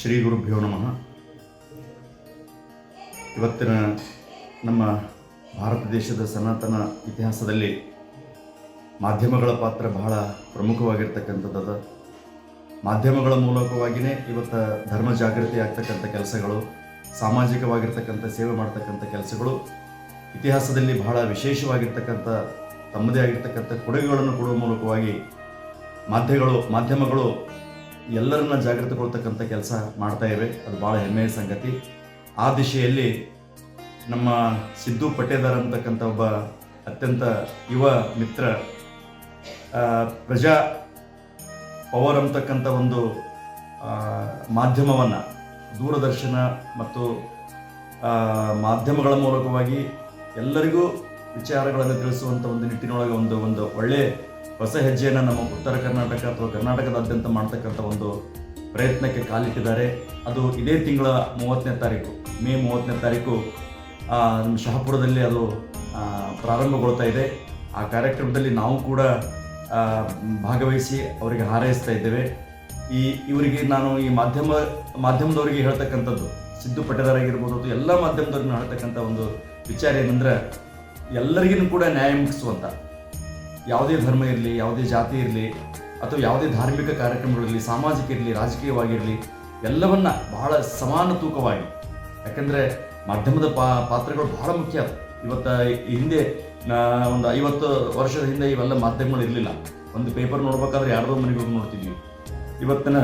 ಶ್ರೀ ಗುರುಭ್ಯೋ ನಮಃ. ಇವತ್ತಿನ ನಮ್ಮ ಭಾರತ ದೇಶದ ಸನಾತನ ಇತಿಹಾಸದಲ್ಲಿ ಮಾಧ್ಯಮಗಳ ಪಾತ್ರ ಬಹಳ ಪ್ರಮುಖವಾಗಿರ್ತಕ್ಕಂಥದ್ದು ಮಾಧ್ಯಮಗಳ ಮೂಲಕವಾಗಿಯೇ ಇವತ್ತು ಧರ್ಮ ಜಾಗೃತಿ ಆಗ್ತಕ್ಕಂಥ ಕೆಲಸಗಳು, ಸಾಮಾಜಿಕವಾಗಿರ್ತಕ್ಕಂಥ ಸೇವೆ ಮಾಡ್ತಕ್ಕಂಥ ಕೆಲಸಗಳು, ಇತಿಹಾಸದಲ್ಲಿ ಬಹಳ ವಿಶೇಷವಾಗಿರ್ತಕ್ಕಂಥ, ತಮ್ಮದೇ ಆಗಿರ್ತಕ್ಕಂಥ ಕೊಡುಗೆಗಳನ್ನು ಕೊಡುವ ಮೂಲಕವಾಗಿ ಮಾಧ್ಯಮಗಳು ಮಾಧ್ಯಮಗಳು ಎಲ್ಲರನ್ನ ಜಾಗೃತಗೊಳ್ತಕ್ಕಂಥ ಕೆಲಸ ಮಾಡ್ತಾ ಇವೆ. ಅದು ಭಾಳ ಹೆಮ್ಮೆಯ ಸಂಗತಿ. ಆ ದಿಶೆಯಲ್ಲಿ ನಮ್ಮ ಸಿದ್ದು ಪಟೇದಾರ್ ಅಂತಕ್ಕಂಥ ಒಬ್ಬ ಅತ್ಯಂತ ಯುವ ಮಿತ್ರ ಪ್ರಜಾ ಪವರ್ ಅಂತಕ್ಕಂಥ ಒಂದು ಮಾಧ್ಯಮವನ್ನು ದೂರದರ್ಶನ ಮತ್ತು ಮಾಧ್ಯಮಗಳ ಮೂಲಕವಾಗಿ ಎಲ್ಲರಿಗೂ ವಿಚಾರಗಳನ್ನು ತಿಳಿಸುವಂಥ ಒಂದು ನಿಟ್ಟಿನೊಳಗೆ ಒಂದು ಒಂದು ಒಳ್ಳೆಯ ಹೊಸ ಹೆಜ್ಜೆಯನ್ನು ನಮ್ಮ ಉತ್ತರ ಕರ್ನಾಟಕ ಅಥವಾ ಕರ್ನಾಟಕದಾದ್ಯಂತ ಮಾಡ್ತಕ್ಕಂಥ ಒಂದು ಪ್ರಯತ್ನಕ್ಕೆ ಕಾಲಿಟ್ಟಿದ್ದಾರೆ. ಅದು ಇದೇ ತಿಂಗಳ ಮೂವತ್ತನೇ ತಾರೀಕು, ಮೇ ಮೂವತ್ತನೇ ತಾರೀಕು ನಮ್ಮ ಶಹಾಪುರದಲ್ಲಿ ಅದು ಪ್ರಾರಂಭಗೊಳ್ತಾ ಇದೆ. ಆ ಕಾರ್ಯಕ್ರಮದಲ್ಲಿ ನಾವು ಕೂಡ ಭಾಗವಹಿಸಿ ಅವರಿಗೆ ಹಾರೈಸ್ತಾ ಇದ್ದೇವೆ. ಈ, ಇವರಿಗೆ ನಾನು ಈ ಮಾಧ್ಯಮ, ಮಾಧ್ಯಮದವರಿಗೆ ಹೇಳ್ತಕ್ಕಂಥದ್ದು, ಸಿದ್ದು ಪಟ್ಟದಾರಾಗಿರ್ಬೋದು ಅಥವಾ ಎಲ್ಲ ಮಾಧ್ಯಮದವ್ರಿಗೂ ಹೇಳ್ತಕ್ಕಂಥ ಒಂದು ವಿಚಾರ ಏನಂದ್ರೆ ಎಲ್ಲರಿಗೂ ಕೂಡ ನ್ಯಾಯ ಮುಗಿಸುವಂಥ ಯಾವುದೇ ಧರ್ಮ ಇರಲಿ, ಯಾವುದೇ ಜಾತಿ ಇರಲಿ, ಅಥವಾ ಯಾವುದೇ ಧಾರ್ಮಿಕ ಕಾರ್ಯಕ್ರಮಗಳಿರಲಿ, ಸಾಮಾಜಿಕ ಇರಲಿ, ರಾಜಕೀಯವಾಗಿರಲಿ, ಎಲ್ಲವನ್ನ ಬಹಳ ಸಮಾನ ತೂಕವಾಗಿ. ಯಾಕಂದರೆ ಮಾಧ್ಯಮದ ಪಾ, ಪಾತ್ರಗಳು ಬಹಳ ಮುಖ್ಯ. ಅದು ಇವತ್ತು ಹಿಂದೆ ಒಂದು ಐವತ್ತು ವರ್ಷದ ಹಿಂದೆ ಇವೆಲ್ಲ ಮಾಧ್ಯಮಗಳು ಇರಲಿಲ್ಲ. ಒಂದು ಪೇಪರ್ ನೋಡ್ಬೇಕಾದ್ರೆ ಯಾರದೋ ಮನೆಗೆ ಹೋಗಿ ನೋಡ್ತಿದ್ವಿ. ಇವತ್ತಿನ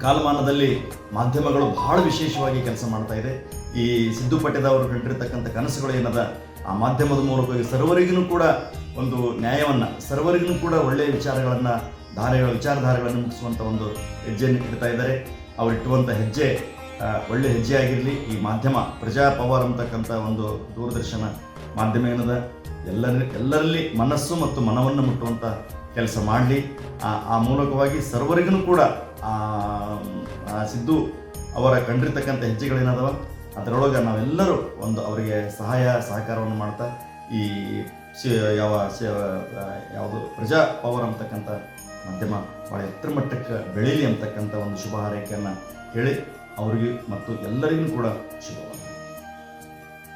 ಕಾಲಮಾನದಲ್ಲಿ ಮಾಧ್ಯಮಗಳು ಬಹಳ ವಿಶೇಷವಾಗಿ ಕೆಲಸ ಮಾಡ್ತಾ ಇದೆ. ಈ ಸಿದ್ದು ಪಟ್ಟೇದವರು ಕಂಡಿರ್ತಕ್ಕಂಥ ಕನಸುಗಳು ಏನದ? ಆ ಮಾಧ್ಯಮದ ಮೂಲಕ ಸರ್ವರಿಗೂ ಕೂಡ ಒಂದು ನ್ಯಾಯವನ್ನು, ಸರ್ವರಿಗೂ ಕೂಡ ಒಳ್ಳೆಯ ವಿಚಾರಗಳನ್ನು, ಧಾರೆಗಳ ವಿಚಾರಧಾರೆಗಳನ್ನು ಮುಗಿಸುವಂಥ ಒಂದು ಹೆಜ್ಜೆಯನ್ನು ಇಡ್ತಾ ಇದ್ದಾರೆ. ಅವರಿಟ್ಟುವಂಥ ಹೆಜ್ಜೆ ಒಳ್ಳೆಯ ಒಳ್ಳೆ ಹೆಜ್ಜೆ ಆಗಿರಲಿ ಈ ಮಾಧ್ಯಮ ಪ್ರಜಾ ಪವರ್ ಅಂತಕ್ಕಂಥ ಒಂದು ದೂರದರ್ಶನ ಮಾಧ್ಯಮ ಏನದ? ಎಲ್ಲರ, ಎಲ್ಲರಲ್ಲಿ ಮನಸ್ಸು ಮತ್ತು ಮನವನ್ನು ಮುಟ್ಟುವಂಥ ಕೆಲಸ ಮಾಡಲಿ. ಆ ಮೂಲಕವಾಗಿ ಸರ್ವರಿಗೂ ಕೂಡ ಸಿದ್ದು ಅವರ ಕಂಡಿರ್ತಕ್ಕಂಥ ಹೆಜ್ಜೆಗಳೇನದವ? ಅದರೊಳಗೆ ನಾವೆಲ್ಲರೂ ಒಂದು ಅವರಿಗೆ ಸಹಾಯ, ಸಹಕಾರವನ್ನು ಮಾಡ್ತಾ ಈ ಯಾವ ಯಾವುದು ಪ್ರಜಾ ಪವರ್ ಅಂತಕ್ಕಂಥ ಮಾಧ್ಯಮ ಭಾಳ ಎತ್ತರ ಮಟ್ಟಕ್ಕೆ ಬೆಳೀಲಿ ಅಂತಕ್ಕಂಥ ಒಂದು ಶುಭ ಹಾರೈಕೆಯನ್ನು ಹೇಳಿ ಅವರಿಗೆ ಮತ್ತು ಎಲ್ಲರಿಗೂ ಕೂಡ ಶುಭವಾಗಲಿ.